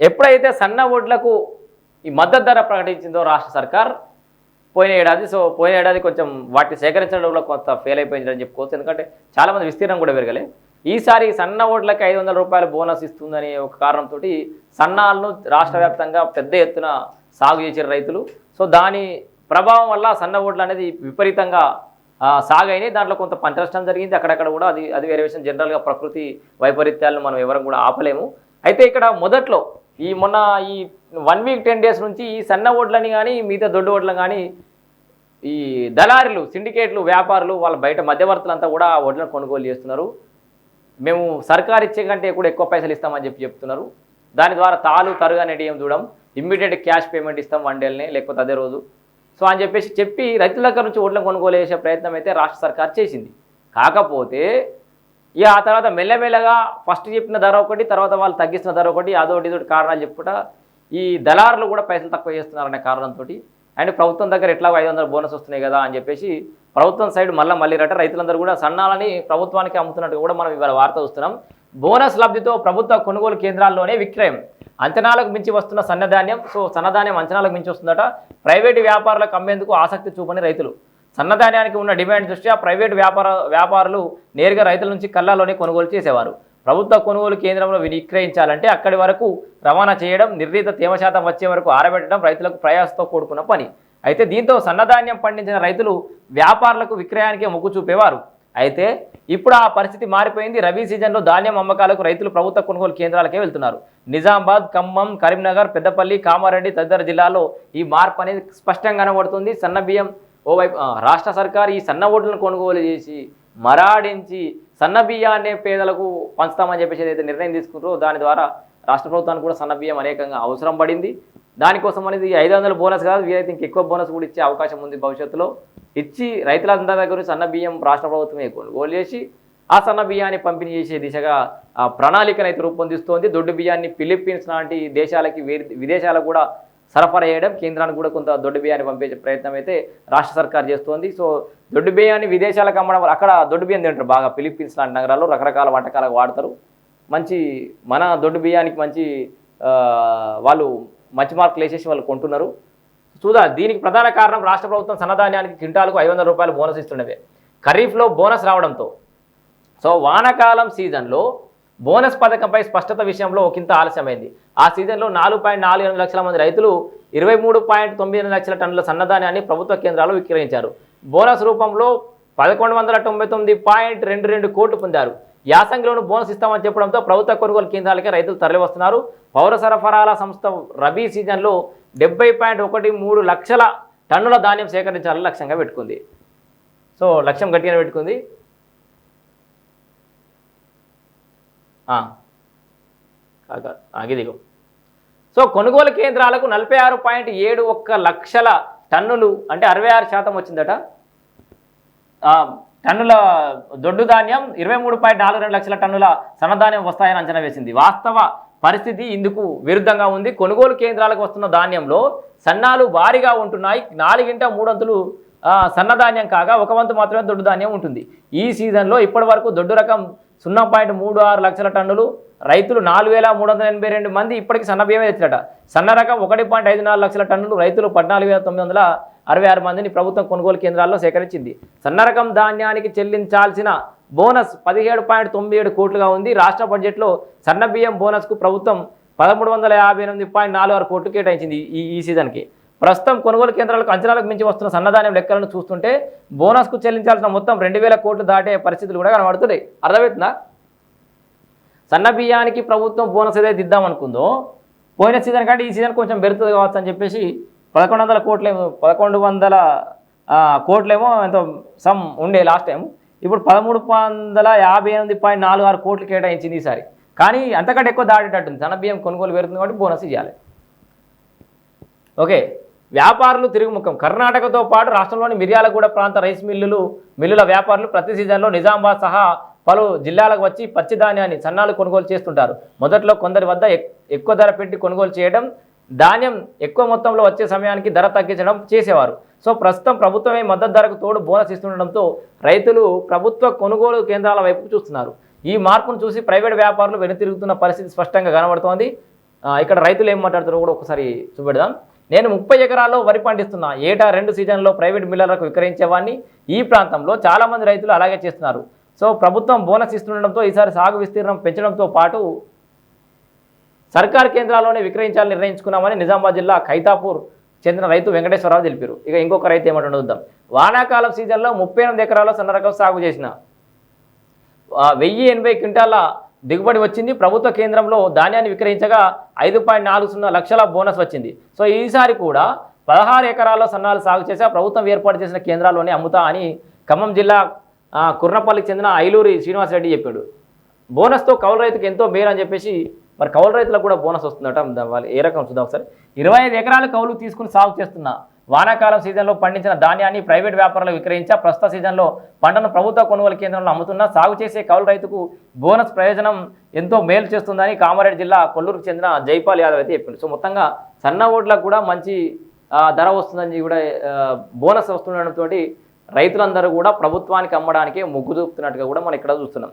ఎప్పుడైతే సన్న వడ్లకు ఈ మద్దతు ధర ప్రకటించిందో రాష్ట్ర సర్కార్ పోయిన ఏడాది సో పోయిన ఏడాది కొంచెం వాటిని సేకరించడంలో కొంత ఫెయిల్ అయిపోయిందని చెప్పుకోవచ్చు. ఎందుకంటే చాలామంది విస్తీర్ణం కూడా పెరగలే. ఈసారి సన్న ఓట్లకి ఐదు వందల రూపాయల బోనస్ ఇస్తుందనే ఒక కారణంతో సన్నాలను రాష్ట్ర వ్యాప్తంగా పెద్ద ఎత్తున సాగు చేసిన రైతులు. సో దాని ప్రభావం వల్ల సన్న ఓట్లు అనేది విపరీతంగా సాగైనాయి. దాంట్లో కొంత పంట నష్టం జరిగింది. అక్కడక్కడ కూడా అది అది వేరే విషయం. జనరల్గా ప్రకృతి వైపరీత్యాలను మనం ఎవరం కూడా ఆపలేము. అయితే ఇక్కడ మొదట్లో ఈ మొన్న ఈ వన్ వీక్ టెన్ డేస్ నుంచి ఈ సన్న ఓట్లని కానీ మిగతా దొడ్డు ఓట్లను కానీ ఈ దళారులు సిండికేట్లు వ్యాపారులు వాళ్ళ బయట మధ్యవర్తులంతా కూడా ఓట్లను వడ్లను కొనుగోలు చేస్తున్నారు. మేము సర్కారు ఇచ్చే కంటే కూడా ఎక్కువ పైసలు ఇస్తామని చెప్పి చెప్తున్నారు. దాని ద్వారా తాలు తరుగు అనేది ఏం చూడం. ఇమ్మీడియట్ క్యాష్ పేమెంట్ ఇస్తాం వన్ డేలనే లేకపోతే అదే రోజు. సో అని చెప్పేసి చెప్పి రైతుల దగ్గర నుంచి ఓట్లను కొనుగోలు చేసే ప్రయత్నం అయితే రాష్ట్ర సర్కార్ చేసింది. కాకపోతే ఇక ఆ తర్వాత మెల్లమెల్లగా ఫస్ట్ చెప్పిన ధర ఒకటి తర్వాత వాళ్ళు తగ్గిస్తున్న ధర ఒకటి అదొకటి ఇదొకటి కారణాలు చెప్పుకుంటా ఈ దళారులు కూడా పైసలు తక్కువ చేస్తున్నారనే కారణంతో అండ్ ప్రభుత్వం దగ్గర ఎట్లాగో ఐదు వందల బోనస్ వస్తున్నాయి కదా అని చెప్పేసి ప్రభుత్వం సైడ్ మళ్ళీ మళ్ళీ రట. రైతులందరూ కూడా సన్నాలని ప్రభుత్వానికి అమ్ముతున్నట్టు కూడా మనం ఇవాళ వార్త చూస్తున్నాం. బోనస్ లబ్ధితో ప్రభుత్వ కొనుగోలు కేంద్రాల్లోనే విక్రయం. అంచనాలకు మించి వస్తున్న సన్నధాన్యం సో సన్నధాన్యం అంచనాలకు మించి వస్తుందట. ప్రైవేటు వ్యాపారులకు అమ్మేందుకు ఆసక్తి చూపని రైతులు. సన్నధాన్యానికి ఉన్న డిమాండ్ దృష్ట్యా ప్రైవేటు వ్యాపార వ్యాపారులు నేరుగా రైతుల నుంచి కళ్ళలోనే కొనుగోలు చేసేవారు. ప్రభుత్వ కొనుగోలు కేంద్రంలో విక్రయించాలంటే అక్కడి వరకు రవాణా చేయడం నిర్ణీత తేమ శాతం వచ్చే వరకు ఆరబెట్టడం రైతులకు ప్రయాసంతో కూడుకున్న పని. అయితే దీంతో సన్నధాన్యం పండించిన రైతులు వ్యాపారులకు విక్రయానికే మొగ్గు చూపేవారు. అయితే ఇప్పుడు ఆ పరిస్థితి మారిపోయింది. రబీ సీజన్లో ధాన్యం అమ్మకాలకు రైతులు ప్రభుత్వ కొనుగోలు కేంద్రాలకే వెళ్తున్నారు. నిజామాబాద్ ఖమ్మం కరీంనగర్ పెద్దపల్లి కామారెడ్డి తదితర జిల్లాల్లో ఈ మార్పు అనేది స్పష్టంగా కనబడుతుంది. సన్న బియ్యం ఓవైపు రాష్ట్ర సర్కారు ఈ సన్న ఓట్లను కొనుగోలు చేసి మరాడించి సన్న బియ్యాన్ని పేదలకు పంచుతామని చెప్పేసి ఏదైతే నిర్ణయం తీసుకుంటారో దాని ద్వారా రాష్ట్ర ప్రభుత్వానికి కూడా సన్న బియ్యం అనేకంగా అవసరం పడింది. దానికోసం అనేది ఐదు వందల బోనస్ కాదు వీరైతే ఇంకెక్కువ బోనస్ కూడా ఇచ్చే అవకాశం ఉంది భవిష్యత్తులో. ఇచ్చి రైతులందరి దగ్గర సన్న బియ్యం రాష్ట్ర ప్రభుత్వమే కొనుగోలు చేసి ఆ సన్న బియ్యాన్ని పంపిణీ చేసే దిశగా ఆ ప్రణాళికను అయితే రూపొందిస్తోంది. దొడ్డు బియ్యాన్ని ఫిలిప్పీన్స్ లాంటి దేశాలకి విదేశాలకు కూడా సరఫరా చేయడం కేంద్రానికి కూడా కొంత దొడ్డు బియ్యాన్ని పంపించే ప్రయత్నం అయితే రాష్ట్ర సర్కార్ చేస్తోంది. సో దొడ్డు బియ్యాన్ని విదేశాలకు అమ్మడం వల్ల అక్కడ దొడ్డు బియ్యం తింటారు బాగా. ఫిలిప్పీన్స్ లాంటి నగరాల్లో రకరకాల వంటకాలకు వాడతారు. మంచి మన దొడ్డు బియ్యానికి మంచి వాళ్ళు మంచి మార్కులు వేసేసి వాళ్ళు కొంటున్నారు. చూద్దాం దీనికి ప్రధాన కారణం రాష్ట్ర ప్రభుత్వం సన్నధాన్యానికి క్వింటాలకు ఐదు వందల రూపాయలు బోనస్ ఇస్తున్నదే ఖరీఫ్లో బోనస్ రావడంతో. సో వానాకాలం సీజన్లో బోనస్ పథకంపై స్పష్టత విషయంలో ఒకంత ఆలస్యమైంది. ఆ సీజన్లో నాలుగు పాయింట్ నాలుగు ఎనిమిది లక్షల మంది రైతులు ఇరవై మూడు పాయింట్ తొమ్మిది ఎనిమిది లక్షల టన్నుల సన్నధాన్యాన్ని ప్రభుత్వ కేంద్రాలు విక్రయించారు. బోనస్ రూపంలో పదకొండు వందల తొంభై తొమ్మిది పాయింట్ రెండు రెండు కోట్లు పొందారు. యాసంగిలోను బోనస్ ఇస్తామని చెప్పడంతో ప్రభుత్వ కొనుగోలు కేంద్రాలకే రైతులు తరలివస్తున్నారు. పౌర సరఫరాల సంస్థ రబీ సీజన్లో డెబ్బై పాయింట్ ఒకటి మూడు లక్షల టన్నుల ధాన్యం సేకరించాలని లక్ష్యంగా పెట్టుకుంది. సో లక్ష్యం గట్టిగా పెట్టుకుంది. కాదు ఆగిదిగో సో కొనుగోలు కేంద్రాలకు నలభై ఆరు పాయింట్ ఏడు ఒక్క లక్షల టన్నులు అంటే అరవై ఆరు శాతం వచ్చిందట. టన్నుల దొడ్డు ధాన్యం ఇరవై మూడు పాయింట్ నాలుగు రెండు లక్షల టన్నుల సన్నధాన్యం వస్తాయని అంచనా వేసింది. వాస్తవ పరిస్థితి ఇందుకు విరుద్ధంగా ఉంది. కొనుగోలు కేంద్రాలకు వస్తున్న ధాన్యంలో సన్నాలు భారీగా ఉంటున్నాయి. నాలుగింట మూడొంతులు సన్నధాన్యం కాగా ఒక వంతు మాత్రమే దొడ్డు ధాన్యం ఉంటుంది. ఈ సీజన్లో ఇప్పటి వరకు దొడ్డు రకం సున్నా పాయింట్ మూడు ఆరు లక్షల టన్నులు. రైతులు నాలుగు వేల మూడు వందల ఎనభై రెండు మంది ఇప్పటికి సన్న బియ్యమే సన్న రకం ఒకటి పాయింట్ ఐదు నాలుగు లక్షల టన్నులు. రైతులు పద్నాలుగు వేల తొమ్మిది వందల అరవై ఆరు మందిని ప్రభుత్వం కొనుగోలు కేంద్రాల్లో సేకరించింది. సన్న రకం ధాన్యానికి చెల్లించాల్సిన బోనస్ పదిహేడు పాయింట్ తొమ్మిది ఏడు కోట్లుగా ఉంది. రాష్ట్ర బడ్జెట్లో సన్న బియ్యం బోనస్కు ప్రభుత్వం పదమూడు వందల యాభై ఎనిమిది పాయింట్ నాలుగు ఆరు కోట్లు కేటాయించింది ఈ ఈ సీజన్కి. ప్రస్తుతం కొనుగోలు కేంద్రాలకు అంచనాలకు మించి వస్తున్న సన్నధాన్యం లెక్కలను చూస్తుంటే బోనస్కు చెల్లించాల్సిన మొత్తం రెండు వేల కోట్లు దాటే పరిస్థితులు కూడా కనబడుతున్నాయి. అర్థమవుతుందా? సన్న బియ్యానికి ప్రభుత్వం బోనస్ ఏదైతే ఇద్దాం అనుకుందో పోయిన సీజన్ కంటే ఈ సీజన్ కొంచెం పెరుగుతుంది కావచ్చు అని చెప్పేసి పదకొండు వందల కోట్లేమో పదకొండు వందల కోట్లేమో ఎంతో సమ్ ఉండే లాస్ట్ టైం ఇప్పుడు పదమూడు వందల యాభై ఎనిమిది పాయింట్ నాలుగు ఆరు కోట్లు కేటాయించింది ఈసారి. కానీ అంతకంటే ఎక్కువ దాటేటట్టుంది. సన్న బియ్యం కొనుగోలు పెరుగుతుంది కాబట్టి బోనస్ ఇవ్వాలి ఓకే. వ్యాపారులు తిరుగుముఖం. కర్ణాటకతో పాటు రాష్ట్రంలోని మిర్యాలగూడ ప్రాంత రైస్ మిల్లులు మిల్లుల వ్యాపారులు ప్రతి సీజన్లో నిజామాబాద్ సహా పలు జిల్లాలకు వచ్చి పచ్చి ధాన్యాన్ని సన్నాలు కొనుగోలు చేస్తుంటారు. మొదట్లో కొందరి వద్ద ఎక్- ఎక్కువ ధర పెట్టి కొనుగోలు చేయడం ధాన్యం ఎక్కువ మొత్తంలో వచ్చే సమయానికి ధర తగ్గించడం చేసేవారు. సో ప్రస్తుతం ప్రభుత్వమే మద్దతు ధరకు తోడు బోనస్ ఇస్తుండడంతో రైతులు ప్రభుత్వ కొనుగోలు కేంద్రాల వైపు చూస్తున్నారు. ఈ మార్పును చూసి ప్రైవేట్ వ్యాపారులు వెనుతిరుగుతున్న పరిస్థితి స్పష్టంగా కనబడుతోంది. ఇక్కడ రైతులు ఏం మాట్లాడుతున్నారో కూడా ఒకసారి చూపెడదాం. నేను ముప్పై ఎకరాల్లో వరి పండిస్తున్నా. ఏటా రెండు సీజన్లో ప్రైవేట్ మిల్లర్లకు విక్రయించేవాడిని ఈ ప్రాంతంలో చాలామంది రైతులు అలాగే చేస్తున్నారు. సో ప్రభుత్వం బోనస్ ఇస్తుండడంతో ఈసారి సాగు విస్తీర్ణం పెంచడంతో పాటు సర్కార్ కేంద్రాల్లోనే విక్రయించాలని నిర్ణయించుకున్నామని నిజామాబాద్ జిల్లా ఖైతాపూర్ చెందిన రైతు వెంకటేశ్వరరావు తెలిపారు. ఇక ఇంకొక రైతు ఏమంటుండో చూద్దాం. వానాకాలం సీజన్లో ముప్పై ఎనిమిది ఎకరాల్లో సన్న రకం సాగు చేసిన. వెయ్యి ఎనభై క్వింటాల దిగుబడి వచ్చింది. ప్రభుత్వ కేంద్రంలో ధాన్యాన్ని విక్రయించగా ఐదు పాయింట్ నాలుగు సున్నా లక్షల బోనస్ వచ్చింది. సో ఈసారి కూడా పదహారు ఎకరాల్లో సన్నాలు సాగు చేసే ప్రభుత్వం ఏర్పాటు చేసిన కేంద్రాల్లోనే అమ్ముతా అని ఖమ్మం జిల్లా కుర్నపల్లికి చెందిన ఐలూరి శ్రీనివాసరెడ్డి చెప్పాడు. బోనస్తో కౌలు రైతుకు ఎంతో మేలు అని చెప్పేసి మరి కౌలు రైతులకు కూడా బోనస్ వస్తుందట. వాళ్ళు ఏ రకం చూద్దాం ఒకసారి. ఇరవై ఐదు ఎకరాల కౌలు తీసుకుని సాగు చేస్తున్నా. వానాకాలం సీజన్లో పండించిన ధాన్యాన్ని ప్రైవేట్ వ్యాపారులకు విక్రయించా ప్రస్తుత సీజన్లో పంటను ప్రభుత్వ కొనుగోలు కేంద్రంలో అమ్ముతున్నా సాగు చేసే కౌలు రైతుకు బోనస్ ప్రయోజనం ఎంతో మేలు చేస్తుందని కామారెడ్డి జిల్లా కొల్లూరుకు చెందిన జైపాల్ యాదవ్ అయితే చెప్పింది సో మొత్తంగా సన్న ఓట్లకు కూడా మంచి ధర వస్తుందని కూడా బోనస్ వస్తుండడంతో రైతులందరూ కూడా ప్రభుత్వానికి అమ్మడానికే మొగ్గు చూపుతున్నట్టుగా కూడా మనం ఇక్కడ చూస్తున్నాం.